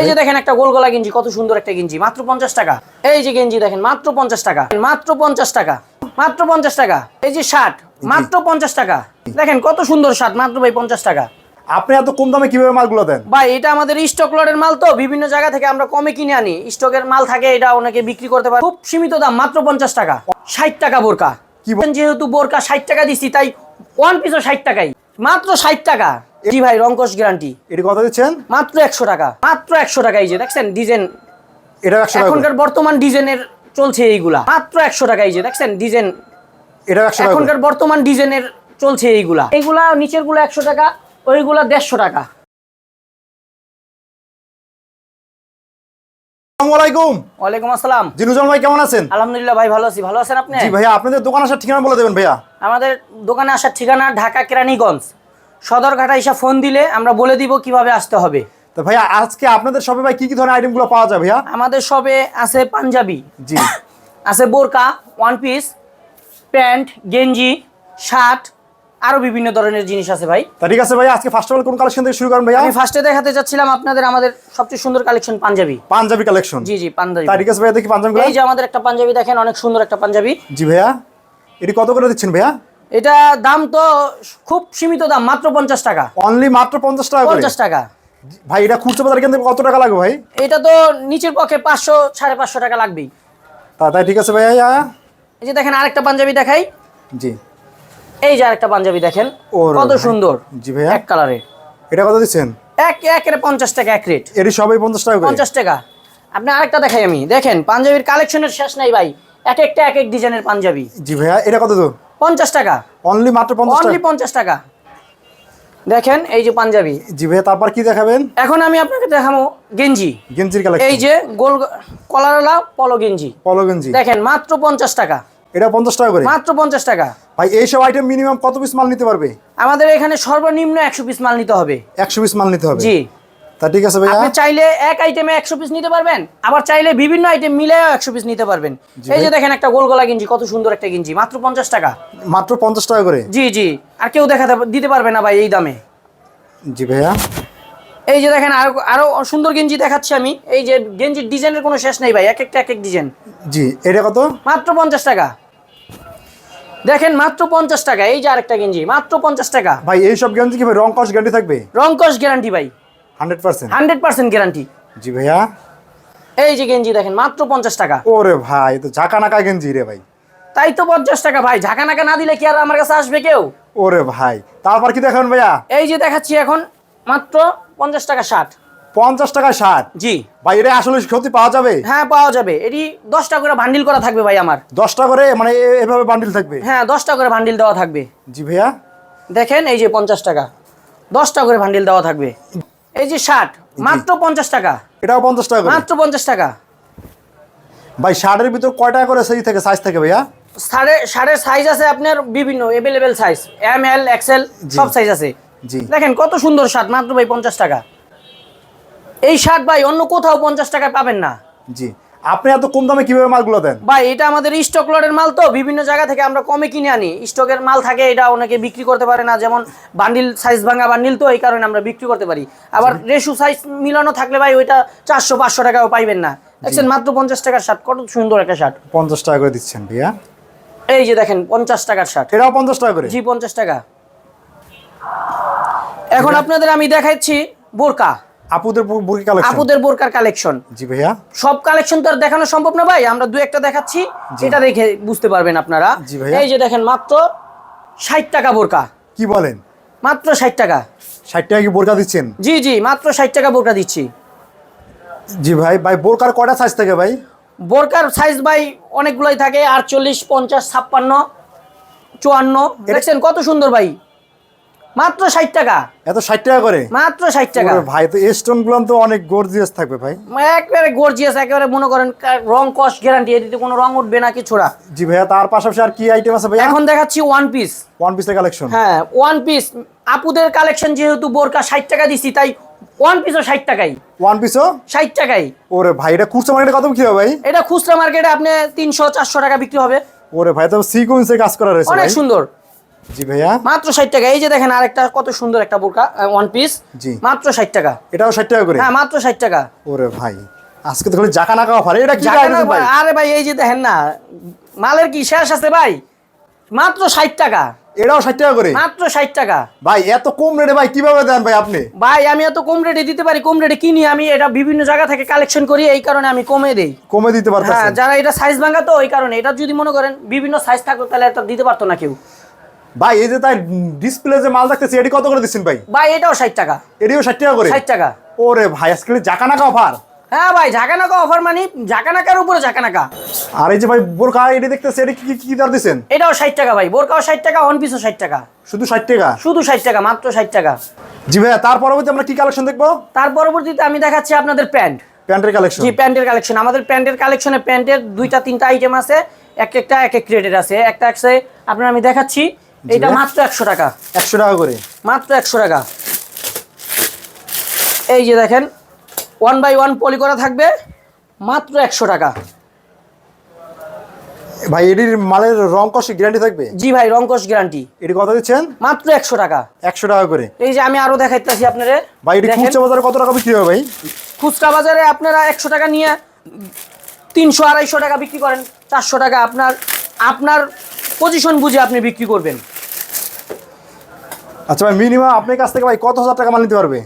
এই যে দেখেন একটা গোল গলা গেঞ্জি কত সুন্দর একটা গেঞ্জি। মাত্র পঞ্চাশ টাকা। এই যে গেঞ্জি দেখেন মাত্র পঞ্চাশ টাকা। মাত্র পঞ্চাশ টাকা। মাত্র পঞ্চাশ টাকা। এই যে শার্ট মাত্র পঞ্চাশ টাকা। দেখেন কত সুন্দর শার্ট মাত্র ভাই পঞ্চাশ টাকা। আপনি এত কম দামে কীভাবে মালগুলো দেন? ভাই এটা আমাদের স্টক লটের মাল তো বিভিন্ন জায়গা থেকে আমরা কমে কিনে আনি। স্টকের মাল থাকে এটা অনেকে বিক্রি করতে পারে। খুব সীমিত দাম মাত্র পঞ্চাশ টাকা। ষাট টাকা বোরকা। কি যেহেতু বোরকা ষাট টাকা দিচ্ছি তাই ওয়ান পিসও ষাট টাকাই। মাত্র ষাট টাকা। জি ভাই রঙ্কশ গ্যারান্টি এটি কত দিচ্ছেন? মাত্র একশো টাকা মাত্র একশো টাকা এই যে দেখছেন ডিজাইন এটা একশো এখনকার বর্তমান ডিজাইনের চলছে এইগুলা মাত্র একশো টাকা এই যে দেখছেন ডিজাইন এটা একশো এখনকার বর্তমান ডিজাইনের চলছে এইগুলা। এইগুলা নিচেরগুলো একশো টাকা ওইগুলা দেড়শো টাকা। আসসালামু ওয়ালাইকুম আসসালাম। জিনুজন ভাই কেমন আছেন? আলহামদুলিল্লাহ ভাই ভালো আছি। ভালো আছেন আপনি? জি ভাইয়া আপনাদের দোকান আসার ঠিকানা বলে দেবেন ভাইয়া। আমাদের দোকানে আসার ঠিকানা ঢাকা কেরানীগঞ্জ। সদরঘাটা এসে ফোন দিলে আমরা বলে দিব কীভাবে আসতে হবে। তো ভাইয়া আজকে আপনাদের সবে ভাই কি কি ধরনের আইটেমগুলো পাওয়া যায় ভাইয়া? আমাদের সবে আছে পাঞ্জাবি জি। আছে বোরকা ওয়ান পিস প্যান্ট গেঞ্জি শার্ট আরও বিভিন্ন ধরনের জিনিস আছে ভাই। ঠিক আছে ভাইয়া আজকে ফার্স্ট অফ অল কোন কালেকশন থেকে শুরু করেন ভাইয়া? আমি ফার্স্টে দেখাতে যাচ্ছিলাম আপনাদের আমাদের সবচেয়ে সুন্দর কালেকশন পাঞ্জাবি। পাঞ্জাবি কালেকশন জি জি পাঞ্জাবি। ঠিক আছে ভাইয়া দেখি পাঞ্জাবি এই যে আমাদের একটা পাঞ্জাবি দেখেন অনেক সুন্দর একটা পাঞ্জাবি। জি ভাইয়া। এটি কত করে দিচ্ছেন ভাইয়া? এটা দাম তো খুব সীমিত দাম মাত্র পঞ্চাশ টাকা। অনলি মাত্র পঞ্চাশ টাকা পঞ্চাশ টাকা। ভাই এটা খুচরো বাজার কেন্দ্রে কত টাকা লাগবে ভাই? এটা তো নিচের পক্ষে পাঁচশো সাড়ে পাঁচশো টাকা লাগবেই। তা তাই ঠিক আছে ভাইয়া এই যে দেখেন আরেকটা পাঞ্জাবি দেখাই। জি। এই যে আরেকটা পাঞ্জাবি দেখেন কত সুন্দর। জি ভাইয়া। এক কালারে। এটা কত দিচ্ছেন? এক একের পঞ্চাশ টাকা এক রেট। এটি সবাই পঞ্চাশ টাকা পঞ্চাশ টাকা। আপনি আরেকটা দেখাই আমি। দেখেন পাঞ্জাবির কালেকশনের শেষ নাই ভাই। এক একটা এক এক ডিজাইনের পাঞ্জাবি। জি ভাইয়া এটা কত তো পঞ্চাশ টাকা। অনলি মাত্র অনলি পঞ্চাশ টাকা। দেখেন এই যে পাঞ্জাবি। জি ভাইয়া তারপর কি দেখাবেন? এখন আমি আপনাকে দেখাবো গেঞ্জি। গেঞ্জির কালেকশন এই যে গোল কলারওয়ালা পলো গেঞ্জি। পলো গেঞ্জি। দেখেন মাত্র পঞ্চাশ টাকা। এটা পঞ্চাশ টাকা করে? মাত্র পঞ্চাশ টাকা। ভাই এইসব আইটেম মিনিমাম কত পিস মাল নিতে পারবে? আমাদের এখানে সর্বনিম্ন একশো পিস মাল নিতে হবে। একশো পিস মাল নিতে হবে? জি। তা ঠিক আছে ভাইয়া। আপনি চাইলে এক আইটেমে একশো পিস নিতে পারবেন আবার চাইলে বিভিন্ন আইটেম মিলেও একশো পিস নিতে পারবেন। এই যে দেখেন একটা গোল গলা গেঞ্জি কত সুন্দর একটা গেঞ্জি মাত্র পঞ্চাশ টাকা। মাত্র পঞ্চাশ টাকা করে? জি জি। আর কেউ দেখাতে দিতে পারবে না ভাই এই দামে। জি ভাইয়া। এই যে দেখেন আরও আরও সুন্দর গেঞ্জি দেখাচ্ছি আমি। এই যে গেঞ্জির ডিজাইনের কোনো শেষ নেই ভাই এক একটা এক এক ডিজাইন। জি এটা কত? মাত্র পঞ্চাশ টাকা। দেখেন মাত্র পঞ্চাশ টাকা এই যে আরেকটা গেঞ্জি মাত্র পঞ্চাশ টাকা। ভাই এইসব গেঞ্জি কি ভাই রং কস গ্যারান্টি থাকবে? রংকশ গ্যারান্টি ভাই। Hundred percent? Hundred percent guarantee জি ভাইয়া। এই যে গেঞ্জি দেখেন মাত্র পঞ্চাশ টাকা। ওরে ভাই তো ঝাঁকা নাকা গেঞ্জি রে ভাই। তাই তো পঞ্চাশ টাকা ভাই ঝাঁকা নাকা না দিলে কি আর আমার কাছে আসবে কেউ? ওরে ভাই তারপর কি দেখাবেন ভাইয়া? এই যে দেখাচ্ছি এখন মাত্র পঞ্চাশ টাকা ষাট। পঞ্চাশ টাকা ষাট? জি। ভাই এটা আসলে সত্যি পাওয়া যাবে? হ্যাঁ পাওয়া যাবে। এটি দশটা করে ভান্ডিল করা থাকবে ভাই আমার। দশটা করে মানে এভাবে বান্ডিল থাকবে? হ্যাঁ দশটা করে ভান্ডিল দেওয়া থাকবে। জি ভাইয়া। দেখেন এই যে পঞ্চাশ টাকা। দশটা করে ভান্ডিল দেওয়া থাকবে। এই যে ষাট মাত্র পঞ্চাশ টাকা। এটাও পঞ্চাশ টাকা মাত্র পঞ্চাশ টাকা। ভাই শার্টের ভিতর কয় টাকা করে সেই থেকে সাইজ থাকে ভাইয়া? সাড়ে সাড়ে সাইজ আছে আপনার বিভিন্ন available size M L XL. সব সাইজ আছে। জি। দেখেন কত সুন্দর শার্ট মাত্র ভাই পঞ্চাশ টাকা। এই শার্ট ভাই অন্য কোথাও পঞ্চাশ টাকায় পাবেন না। জি। আপনি এত কম দামে কীভাবে মালগুলো দেন? ভাই এটা আমাদের স্টক লটের মাল তো। বিভিন্ন জায়গা থেকে আমরা কমে কিনে আনি। স্টকের মাল থাকে এটা অনেকে বিক্রি করতে পারে না। যেমন বান্ডিল সাইজ ভাঙা বান্ডিল তো এই কারণে আমরা বিক্রি করতে পারি। আবার রেশু সাইজ মিলানো থাকলে ভাই ওইটা চারশো পাঁচশো টাকাও পাইবেন না। দেখছেন মাত্র পঞ্চাশ টাকার শার্ট কত সুন্দর একটা শার্ট পঞ্চাশ টাকা করে দিচ্ছেন ভাইয়া। এই যে দেখেন পঞ্চাশ টাকার শার্ট এটাও পঞ্চাশ টাকা করে? জি পঞ্চাশ টাকা। এখন আপনাদের আমি দেখাচ্ছি বোরকা। আপুদের বুরকি কালেকশন আপুদের বোরকার কালেকশন জি ভাইয়া। সব কালেকশন তো আর দেখানো সম্ভব না ভাই আমরা দু একটা দেখাচ্ছি এটা দেখে বুঝতে পারবেন আপনারা। জি ভাইয়া। এই যে দেখেন মাত্র ষাট টাকা বোরকা। কি বলেন? মাত্র ষাট টাকা। ষাট টাকা কি বোরকা দিচ্ছেন? জি জি মাত্র ষাট টাকা বোরকা দিচ্ছি। জি ভাই ভাই বোরকার কয়টা সাইজ থাকে ভাই? বোরকার সাইজ ভাই অনেকগুলোই থাকে আটচল্লিশ পঞ্চাশ ছাপ্পান্ন চুয়ান্ন। দেখছেন কত সুন্দর ভাই? মাত্র ষাট টাকা। এত ষাট টাকা করে? মাত্র ষাট টাকা। ভাই তো স্টোনগুলো তো অনেক গর্জিয়াস থাকবে ভাই। একেবারে গর্জিয়াস একেবারে মনে করেন রং কস্ট গ্যারান্টি এটিতে কোনো রং উঠবে না কিছু না। জি ভাইয়া তার পাশাপাশি আর কি আইটেম আছে ভাইয়া? এখন দেখাচ্ছি ওয়ান পিস ওয়ান পিসের কালেকশন হ্যাঁ ওয়ান পিস আপুদের কালেকশন যেহেতু বোরকা ষাট টাকা দিচ্ছি তাই ওয়ান পিসও ষাট টাকাই। ওয়ান পিসও ষাট টাকাই। ওরে ভাই এটা খুচরা মার্কেটে কত কি হবে ভাই? এটা খুচরা মার্কেটে আপনি তিনশো চারশো টাকা বিক্রি হবে। ওরে ভাই তো সিকোয়েন্সে কাজ করা রয়েছে অনেক সুন্দর। জি ভাইয়া। মাত্র ষাট টাকা। এই যে দেখেন আরেকটা কত সুন্দর একটা বোরকা ওয়ান পিস জি। মাত্র ষাট টাকা। এটাও ষাট টাকা করে? হ্যাঁ মাত্র ষাট টাকা। ওরে ভাই আজকে তো জাকা অফার এটা কি না ভাই? আরে ভাই এই যে দেখেন না মালের কি শেষ আছে ভাই? মাত্র ষাট টাকা। এটাও ষাট টাকা করে? মাত্র ষাট টাকা। ভাই এত কম রেটে ভাই কীভাবে দেন ভাই আপনি? ভাই আমি এত কম রেটে দিতে পারি কম রেটে কিনি আমি এটা বিভিন্ন জায়গা থেকে কালেকশন করি এই কারণে আমি কমে দেই। কমে দিতে হ্যাঁ যারা এটা সাইজ ভাঙা তো ওই কারণে। এটা যদি মনে করেন বিভিন্ন সাইজ থাকতো তাহলে এটা দিতে পারতো না কেউ। ভাই এই যে তাই ডিসপ্লে যে মাল দেখতেছি এটি কত করে দিচ্ছেন ভাই? ভাই এটাও ষাট টাকা। এটিও ষাট টাকা করে? ষাট টাকা। ওরে ভাই আজকে জাকা নাকা অফার হ্যাঁ ভাই ঝাঁকানাকা অফার মানে ঝাঁকানাকার উপরে ঝাঁকানাকা। আর এই যে ভাই বোরকা এটি দেখতেছি এটি কি কি দর দিচ্ছেন? এটাও ষাট টাকা ভাই বোরকাও ষাট টাকা ওয়ান পিসও ষাট টাকা। শুধু ষাট টাকা? শুধু ষাট টাকা মাত্র ষাট টাকা। জি ভাইয়া তার পরবর্তী আমরা কি কালেকশন দেখব? তার পরবর্তীতে আমি দেখাচ্ছি আপনাদের প্যান্ট। প্যান্টের কালেকশন জি প্যান্টের কালেকশন আমাদের প্যান্টের কালেকশনে প্যান্টের দুইটা তিনটা আইটেম আছে। এক একটা এক এক রেটের আছে। একটা আছে আপনার আমি দেখাচ্ছি। এটা। মাত্র একশো টাকা। একশো টাকা করে? মাত্র একশো টাকা। এই যে দেখেন ওয়ান বাই ওয়ান পলি করা থাকবে মাত্র একশো টাকা। ভাই এটির মালের রং কষে গ্যারান্টি থাকবে? জি ভাই রঙ্কশ গ্যারান্টি এটি কত দিচ্ছেন? মাত্র একশো টাকা। একশো টাকা করে। এই যে আমি আরও দেখাইতেছি আপনারে। ভাই এটি খুচরা বাজারে কত টাকা বিক্রি হবে ভাই? খুচরা বাজারে আপনারা একশো টাকা নিয়ে তিনশো আড়াইশো টাকা বিক্রি করেন। চারশো টাকা আপনার আপনার পজিশন বুঝে আপনি বিক্রি করবেন। আচ্ছা ভাই মিনিমাম আপনার কাছ থেকে ভাই কত হাজার টাকা মাল নিতে পারবে?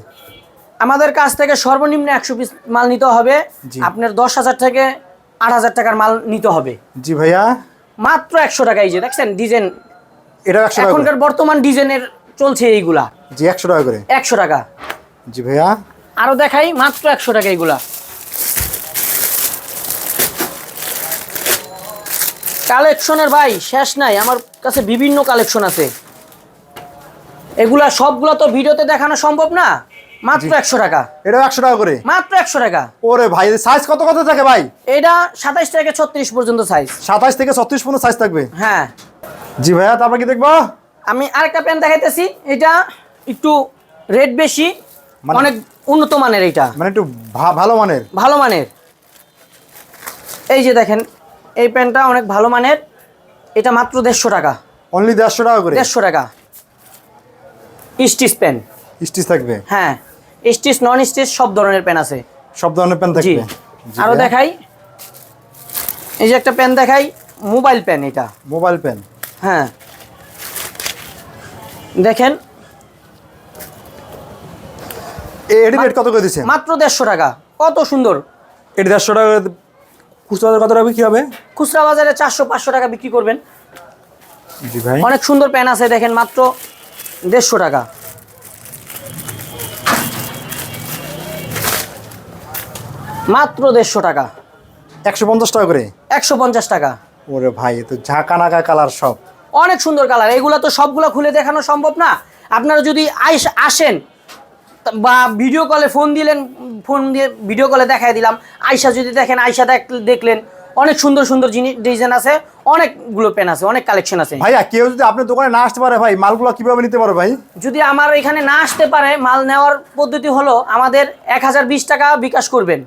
আমাদের কাছ থেকে সর্বনিম্ন একশো পিস মাল নিতে হবে। আপনার দশ হাজার থেকে আট হাজার টাকার মাল নিতে হবে। জি ভাইয়া। মাত্র একশো টাকা এই যে দেখছেন? ডিজাইন। এটা একশো এখনকার বর্তমান ডিজাইনের চলছে এইগুলা। জি একশো টাকা করে। একশো টাকা। জি ভাইয়া। আরও দেখাই মাত্র একশো টাকা এইগুলা। কালেকশনের ভাই শেষ নাই। আমার কাছে বিভিন্ন কালেকশন আছে। এগুলা সবগুলা তো ভিডিওতে দেখানো সম্ভব না। মাত্র একশো টাকা। এটাও একশো টাকা করে? মাত্র একশো টাকা। ওরে ভাই সাইজ কত কত থাকে ভাই? এটা সাতাইশ থেকে ছত্রিশ পর্যন্ত সাইজ সাতাশ থেকে ছত্রিশ পর্যন্ত সাইজ থাকবে? হ্যাঁ। জি ভাইয়া তারপর কি দেখব? আমি আরেকটা প্যান্ট দেখাইতেছি। এটা একটু রেট বেশি মানে- অনেক উন্নত মানের এটা। মানে একটু ভালো মানের? ভালো মানের। এই যে দেখেন এই প্যান্টটা অনেক ভালো মানের। এটা মাত্র দেড়শো টাকা। অনলি দেড়শো টাকা করে? দেড়শো টাকা। স্টিচ প্যান্ট স্টিচ থাকবে? হ্যাঁ স্টিচ নন স্টিচ সব ধরনের প্যান আছে। সব ধরনের জি। থাকবে ভাইয়া। দেখাই। এই যে একটা প্যান দেখাই মোবাইল প্যান এটা। Mobile pen. হ্যাঁ। দেখেন। এটি রেট কত করে দিচ্ছেন মাত্র দেড়শো টাকা। কত সুন্দর। এটি দেড়শো টাকা খুচরা বাজারে কত টাকা বিক্রি হবে? খুচরা বাজারে চারশো পাঁচশো টাকা বিক্রি করবেন। জি ভাই। অনেক সুন্দর প্যান আছে দেখেন মাত্র দেড়শো টাকা। মাত্র দেড়শো টাকা। একশো পঞ্চাশ টাকা করে? একশো পঞ্চাশ টাকা। ওরে ভাই এ তো ঝাঁকা নাকা কালার সব। অনেক সুন্দর কালার এগুলো তো সবগুলো খুলে দেখানো সম্ভব না। আপনারা যদি আইস আসেন বা ভিডিও কলে ফোন দিলেন ফোন দিয়ে ভিডিও কলে দেখাই দিলাম। আয়সা যদি দেখেন আয়সা দেখ- দেখলেন। অনেক সুন্দর সুন্দর জিনিস ডিজাইন আছে অনেকগুলো পেন আছে অনেক কালেকশন আছে। ভাইয়া কেউ যদি আপনার দোকানে না আসতে পারে ভাই মালগুলো কীভাবে নিতে পারো ভাই? যদি আমার এখানে না আসতে পারে মাল নেওয়ার পদ্ধতি হলো আমাদের এক হাজার বিশ টাকা বিকাশ করবেন।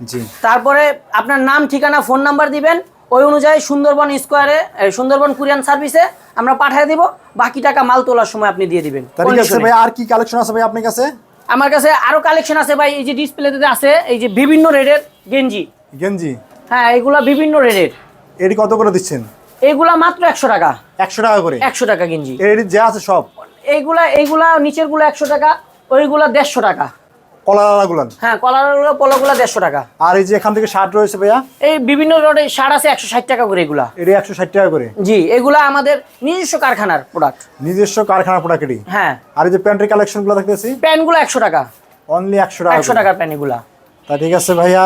জি। তারপরে আপনার নাম ঠিকানা ফোন নাম্বার দিবেন ওই অনুযায়ী সুন্দরবন স্কোয়ারে সুন্দরবন কুরিয়ান সার্ভিসে আমরা পাঠিয়ে দিব বাকি টাকা মাল তোলার সময় আপনি দিয়ে দিবেন ঠিক আছে ভাই আর কি কালেকশন আছে ভাই আপনার কাছে? আমার কাছে আরও কালেকশন আছে ভাই এই যে ডিসপ্লেতে আছে এই যে বিভিন্ন রেটের গেঞ্জি। গেঞ্জি। হ্যাঁ এগুলা বিভিন্ন রেটের। এটি কত করে দিচ্ছেন? এইগুলা মাত্র একশো টাকা। একশো টাকা করে? একশো টাকা গেঞ্জি। এর যা আছে সব? এইগুলা এইগুলা নিচেরগুলো একশো টাকা ওইগুলা দেড়শো টাকা। হ্যাঁ কলারগুলো পলোগুলা দেড়শো টাকা। আর এই যে এখান থেকে শার্ট রয়েছে ভাইয়া? এই বিভিন্ন আছে একশো ষাট টাকা করে এগুলা। এটি একশো ষাট টাকা করে? জি এগুলা আমাদের নিজস্ব কারখানার প্রোডাক্ট নিজস্ব কারখানা প্রোডাক্ট এটি? হ্যাঁ। আর এই যে প্যান্টের কালেকশনগুলো দেখতেছি? প্যান্টগুলো একশো টাকা। অনলি একশো টাকা একশো টাকার প্যান্ট এগুলা তা ঠিক আছে ভাইয়া।